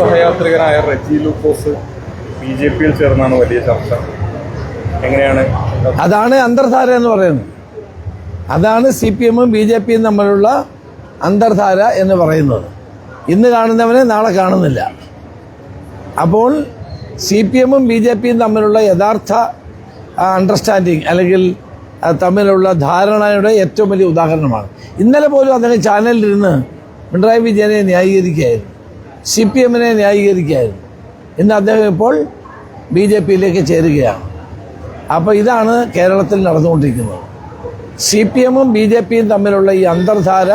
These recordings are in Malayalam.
സഹയാത്രികനായ റെജി ലൂക്കോസ് ബി ജെ പിയിൽ ചേർന്നാണ് വലിയ ചർച്ച. എങ്ങനെയാണ്? അതാണ് അന്തർധാര എന്ന് പറയുന്നത്. അതാണ് സി പി എമ്മും ബി ജെ പിയും തമ്മിലുള്ള അന്തർധാര എന്ന് പറയുന്നത്. ഇന്ന് കാണുന്നവനെ നാളെ കാണുന്നില്ല. അപ്പോൾ സി പി എമ്മും ബി ജെ പിയും തമ്മിലുള്ള യഥാർത്ഥ അണ്ടർസ്റ്റാൻഡിങ് അല്ലെങ്കിൽ തമ്മിലുള്ള ധാരണയുടെ ഏറ്റവും വലിയ ഉദാഹരണമാണ്. ഇന്നലെ പോലും അദ്ദേഹം ചാനലിലിരുന്ന് പിണറായി വിജയനെ ന്യായീകരിക്കുകയായിരുന്നു. സി പി എമ്മിനെ ന്യായീകരിക്കുകയായിരുന്നു. ഇന്ന് അദ്ദേഹം ഇപ്പോൾ ബി ജെ പിയിലേക്ക് ചേരുകയാണ്. അപ്പോൾ ഇതാണ് കേരളത്തിൽ നടന്നുകൊണ്ടിരിക്കുന്നത്. സി പി എമ്മും ബി ജെ പിയും തമ്മിലുള്ള ഈ അന്തർധാര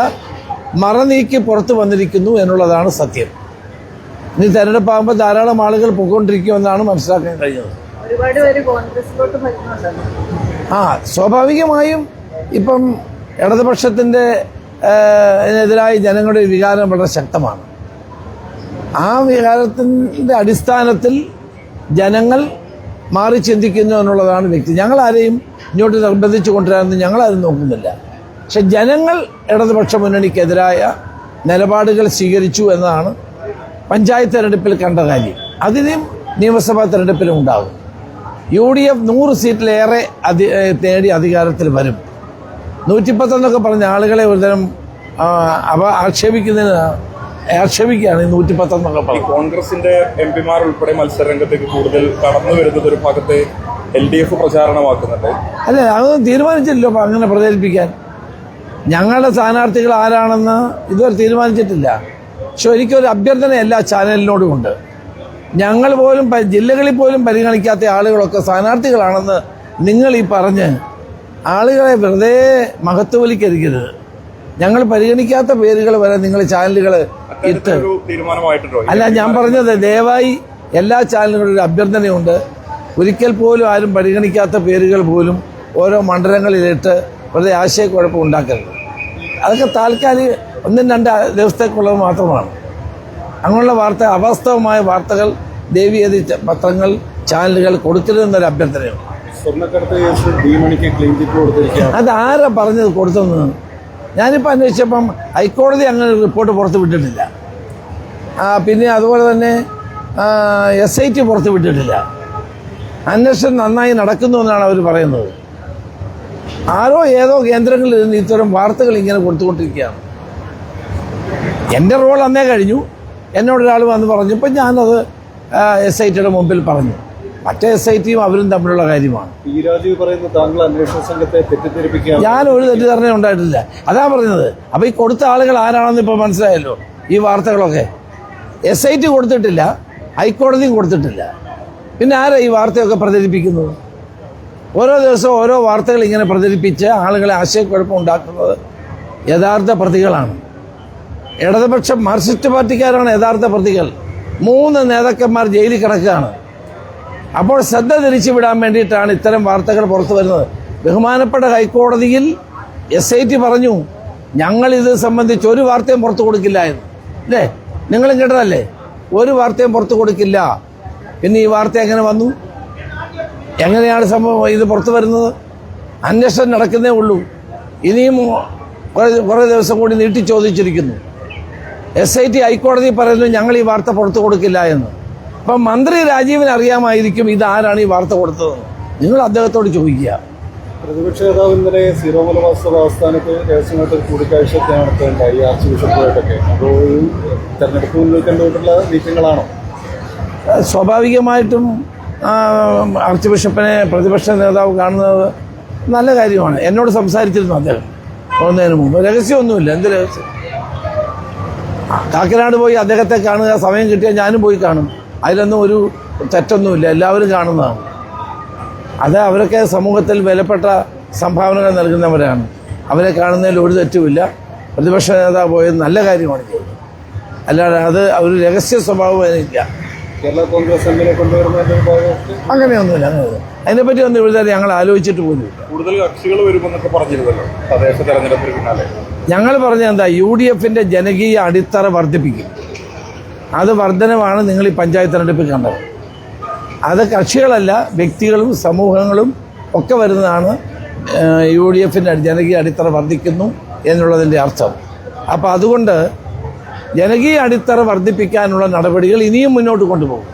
മറനീക്കി പുറത്തു വന്നിരിക്കുന്നു എന്നുള്ളതാണ് സത്യം. ഇനി തെരഞ്ഞെടുപ്പാകുമ്പോൾ ധാരാളം ആളുകൾ പോയിക്കൊണ്ടിരിക്കുമെന്നാണ് മനസ്സിലാക്കാൻ വരുന്നുണ്ടല്ലോ. ആ സ്വാഭാവികമായും ഇപ്പം ഇടതുപക്ഷത്തിന്റെ എതിരായി ജനങ്ങളുടെ വികാരം വളരെ ശക്തമാണ്. ആ വികാരത്തിന്റെ അടിസ്ഥാനത്തിൽ ജനങ്ങൾ മാറി ചിന്തിക്കുന്നു എന്നുള്ളതാണ് വ്യക്തി. ഞങ്ങളാരെയും ഇങ്ങോട്ട് നിർബന്ധിച്ചു കൊണ്ടുവരാമെന്ന് ഞങ്ങളാരും നോക്കുന്നില്ല. പക്ഷെ ജനങ്ങൾ ഇടതുപക്ഷ മുന്നണിക്കെതിരായ നിലപാടുകൾ സ്വീകരിച്ചു എന്നതാണ് പഞ്ചായത്ത് തെരഞ്ഞെടുപ്പിൽ കണ്ട കാര്യം. അതിനും നിയമസഭാ തെരഞ്ഞെടുപ്പിലും ഉണ്ടാകും. യു ഡി എഫ് നൂറ് സീറ്റിലേറെ അധി നേടി അധികാരത്തിൽ വരും. നൂറ്റിപ്പത്തൊന്നൊക്കെ പറഞ്ഞ ആളുകളെ ഒരുതരം അവ ആക്ഷേപിക്കുന്നതിന് ആക്ഷേപിക്കുകയാണ് ഈ നൂറ്റി പത്ത് എന്നൊക്കെ പറഞ്ഞത്. കോൺഗ്രസിന്റെ എം പിമാർ ഉൾപ്പെടെ മത്സരരംഗത്തേക്ക് കൂടുതൽ കടന്നു വരുന്നത് ഒരു ഭാഗത്തെ എൽ ഡി എഫ് പ്രചാരണമാക്കുന്നുണ്ട്. അല്ല അതൊന്നും തീരുമാനിച്ചില്ലല്ലോ അങ്ങനെ പ്രചരിപ്പിക്കാൻ. ഞങ്ങളുടെ സ്ഥാനാർത്ഥികൾ ആരാണെന്ന് ഇതുവരെ തീരുമാനിച്ചിട്ടില്ല. പക്ഷെ എനിക്കൊരു അഭ്യർത്ഥന എല്ലാ ചാനലിനോടും ഉണ്ട് ഞങ്ങൾ പോലും ജില്ലകളിൽ പോലും പരിഗണിക്കാത്ത ആളുകളൊക്കെ സ്ഥാനാർത്ഥികളാണെന്ന് നിങ്ങൾ ഈ പറഞ്ഞ് ആളുകളെ വെറുതെ മഹത്വവലിക്കരിക്കരുത് ഞങ്ങൾ പരിഗണിക്കാത്ത പേരുകൾ വരെ നിങ്ങൾ ചാനലുകൾ ഇട്ട്. അല്ല ഞാൻ പറഞ്ഞത് ദയവായി എല്ലാ ചാനലുകളും ഒരു അഭ്യർത്ഥനയുണ്ട്. ഒരിക്കൽ പോലും ആരും പരിഗണിക്കാത്ത പേരുകൾ പോലും ഓരോ മണ്ഡലങ്ങളിലിട്ട് വളരെ ആശയക്കുഴപ്പം ഉണ്ടാക്കരുത്. അതൊക്കെ താൽക്കാലിക ഒന്നും രണ്ട് ദിവസത്തേക്കുള്ളത് മാത്രമാണ്. അങ്ങനെയുള്ള വാർത്ത അവാസ്തവമായ വാർത്തകൾ ദേവിയതി പത്രങ്ങൾ ചാനലുകൾ കൊടുക്കരുതെന്നൊരു അഭ്യർത്ഥനയുണ്ട്. കൊടുത്തിരിക്കുകയാണ്. അത് ആരാ പറഞ്ഞത് കൊടുത്തെന്ന് ഞാനിപ്പോൾ അന്വേഷിച്ചപ്പം ഹൈക്കോടതി അങ്ങനെ റിപ്പോർട്ട് പുറത്ത് വിട്ടിട്ടില്ല. പിന്നെ അതുപോലെ തന്നെ എസ് ഐ ടി പുറത്ത് വിട്ടിട്ടില്ല. അന്വേഷണം നന്നായി നടക്കുന്നു എന്നാണ് അവർ പറയുന്നത്. ആരോ ഏതോ കേന്ദ്രങ്ങളിൽ നിന്ന് ഇത്തരം വാർത്തകൾ ഇങ്ങനെ കൊടുത്തുകൊണ്ടിരിക്കുകയാണ്. എന്റെ റോൾ അന്നേ കഴിഞ്ഞു. എന്നോടൊരാൾ വന്ന് പറഞ്ഞപ്പോൾ ഞാനത് എസ് ഐ ടിയുടെ മുമ്പിൽ പറഞ്ഞു. മറ്റേ എസ് ഐ ടിയും അവരും തമ്മിലുള്ള കാര്യമാണ്. ഞാൻ ഒരു തെറ്റിദ്ധാരണ ഉണ്ടായിട്ടില്ല. അതാ പറഞ്ഞത്. അപ്പൊ ഈ കൊടുത്ത ആളുകൾ ആരാണെന്ന് ഇപ്പൊ മനസ്സിലായല്ലോ ഈ വാർത്തകളൊക്കെ. എസ് ഐ ടി കൊടുത്തിട്ടില്ല ഹൈക്കോടതിയും കൊടുത്തിട്ടില്ല. പിന്നെ ആരാ ഈ വാർത്തയൊക്കെ പ്രചരിപ്പിക്കുന്നത്? ഓരോ ദിവസവും ഓരോ വാർത്തകൾ ഇങ്ങനെ പ്രചരിപ്പിച്ച് ആളുകളെ ആശയക്കുഴപ്പം ഉണ്ടാക്കുന്നത് യഥാർത്ഥ പ്രതികളാണ്. ഇടതുപക്ഷം മാർക്സിസ്റ്റ് പാർട്ടിക്കാരാണ് യഥാർത്ഥ പ്രതികൾ. മൂന്ന് നേതാക്കന്മാർ ജയിലിൽ കിടക്കുകയാണ്. അപ്പോൾ ശ്രദ്ധ തിരിച്ചു വിടാൻ വേണ്ടിയിട്ടാണ് ഇത്തരം വാർത്തകൾ പുറത്തു വരുന്നത്. ബഹുമാനപ്പെട്ട ഹൈക്കോടതിയിൽ എസ് ഐ ടി പറഞ്ഞു ഞങ്ങൾ ഇത് സംബന്ധിച്ച് ഒരു വാർത്തയും പുറത്തു കൊടുക്കില്ല എന്ന്. അല്ലേ? നിങ്ങളും കേട്ടതല്ലേ ഒരു വാർത്തയും പുറത്തു കൊടുക്കില്ല. പിന്നെ ഈ വാർത്ത എങ്ങനെ വന്നു? എങ്ങനെയാണ് സംഭവം ഇത് പുറത്തു വരുന്നത്? അന്വേഷണം നടക്കുന്നേ ഉള്ളൂ. ഇനിയും കുറേ കുറേ ദിവസം കൂടി നീട്ടി ചോദിച്ചിരിക്കുന്നു എസ് ഐ ടി ഹൈക്കോടതി പറയുന്നു ഞങ്ങൾ ഈ വാർത്ത പുറത്തു കൊടുക്കില്ല എന്ന്. അപ്പം മന്ത്രി രാജീവിന് അറിയാമായിരിക്കും ഇത് ആരാണ് ഈ വാർത്ത കൊടുത്തതെന്ന്. നിങ്ങൾ അദ്ദേഹത്തോട് ചോദിക്കുക. പ്രതിപക്ഷ നേതാവ് ഇന്നലെ സീറോ മലബാർ ആസ്ഥാനത്ത് രഹസ്യമായിട്ട് കൂടിക്കാഴ്ച നടത്തുകയുണ്ടായി ആർച്ച് ബിഷപ്പുമായിട്ടൊക്കെ. അപ്പോൾ തെരഞ്ഞെടുപ്പ് മുന്നിൽ കണ്ടുകൊണ്ടുള്ള നീക്കങ്ങളാണോ? സ്വാഭാവികമായിട്ടും ആർച്ച് ബിഷപ്പിനെ പ്രതിപക്ഷ നേതാവ് കാണുന്നത് നല്ല കാര്യമാണ്. എന്നോട് സംസാരിച്ചിരുന്നു അദ്ദേഹം പോകുന്നതിന് മുമ്പ്. രഹസ്യമൊന്നുമില്ല. എന്ത് രഹസ്യം? കാക്കനാട് പോയി അദ്ദേഹത്തെ കാണുക സമയം കിട്ടിയാൽ ഞാനും പോയി കാണും. അതിലൊന്നും ഒരു തെറ്റൊന്നുമില്ല. എല്ലാവരും കാണുന്നതാണ്. അത് അവരൊക്കെ സമൂഹത്തിൽ വിലപ്പെട്ട സംഭാവനകൾ നൽകുന്നവരാണ്. അവരെ കാണുന്നതിൽ ഒരു തെറ്റുമില്ല. പ്രതിപക്ഷ നേതാവ് പോയത് നല്ല കാര്യമാണ് ചെയ്തത്. അല്ലാതെ അത് ഒരു രഹസ്യ സ്വഭാവം അതിനില്ല. കേരള കോൺഗ്രസ് എമ്മിനെ അങ്ങനെയൊന്നുമില്ല അങ്ങനെയൊന്നും അതിനെപ്പറ്റി ഒന്നും ഇവിടെ ഞങ്ങൾ ആലോചിച്ചിട്ട് പോലും കൂടുതൽ കക്ഷികൾ വരുമെന്നൊക്കെ പറഞ്ഞിരുന്നല്ലോ തദ്ദേശ തെരഞ്ഞെടുപ്പിന് പിന്നാലെ. ഞങ്ങൾ പറഞ്ഞ എന്താ യു ഡി എഫിന്റെ ജനകീയ അടിത്തറ വർദ്ധിപ്പിക്കും. അത് വർധനമാണ് നിങ്ങൾ ഈ പഞ്ചായത്ത് തെരഞ്ഞെടുപ്പിൽ കണ്ടത്. അത് കക്ഷികളല്ല വ്യക്തികളും സമൂഹങ്ങളും ഒക്കെ വരുന്നതാണ് യു ഡി എഫിന്റെ ജനകീയ അടിത്തറ വർദ്ധിക്കുന്നു എന്നുള്ളതിന്റെ അർത്ഥം. അപ്പോൾ അതുകൊണ്ട് ജനകീയ അടിത്തറ വർദ്ധിപ്പിക്കാനുള്ള നടപടികൾ ഇനിയും മുന്നോട്ട് കൊണ്ടുപോകും.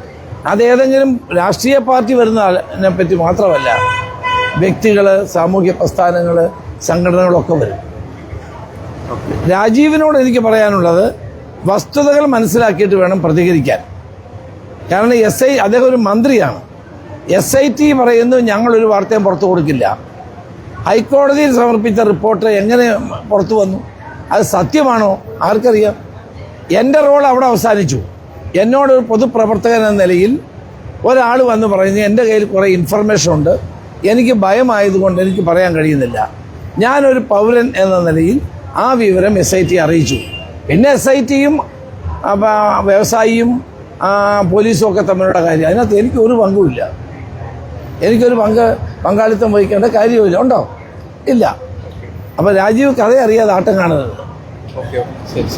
അതേതെങ്കിലും രാഷ്ട്രീയ പാർട്ടി വരുന്നതിനെ പറ്റി മാത്രമല്ല വ്യക്തികൾ സാമൂഹ്യ പ്രസ്ഥാനങ്ങൾ സംഘടനകളൊക്കെ വരും. രാജീവിനോട് എനിക്ക് പറയാനുള്ളത് വസ്തുതകൾ മനസ്സിലാക്കിയിട്ട് വേണം പ്രതികരിക്കാൻ. കാരണം എസ് ഐ അദ്ദേഹം ഒരു മന്ത്രിയാണ്. എസ് ഐ ടി പറയുന്നു ഞങ്ങളൊരു വാർത്തയും പുറത്തു കൊടുക്കില്ല. ഹൈക്കോടതിയിൽ സമർപ്പിച്ച റിപ്പോർട്ട് എങ്ങനെ പുറത്തു വന്നു? അത് സത്യമാണോ? ആർക്കറിയാം. എന്റെ റോൾ അവിടെ അവസാനിച്ചു. എന്നോട് ഒരു പൊതുപ്രവർത്തകൻ എന്ന നിലയിൽ ഒരാൾ വന്ന് പറയുന്നു എന്റെ കയ്യിൽ കുറേ ഇൻഫർമേഷൻ ഉണ്ട്. എനിക്ക് ഭയമായതുകൊണ്ട് എനിക്ക് പറയാൻ കഴിയുന്നില്ല. ഞാനൊരു പൗരൻ എന്ന നിലയിൽ ആ വിവരം എസ് ഐ ടി അറിയിച്ചു. പിന്നെ എസ് ഐ ടിയും വ്യവസായിയും പോലീസും ഒക്കെ തമ്മിലുള്ള കാര്യം. അതിനകത്ത് എനിക്ക് ഒരു പങ്കുമില്ല. എനിക്കൊരു പങ്ക് പങ്കാളിത്തം വഹിക്കേണ്ട കാര്യമില്ല ഉണ്ടോ? ഇല്ല. അപ്പോൾ രാജീവ് കഥ അറിയാതെ ആട്ടം കാണുന്നത് ശരി.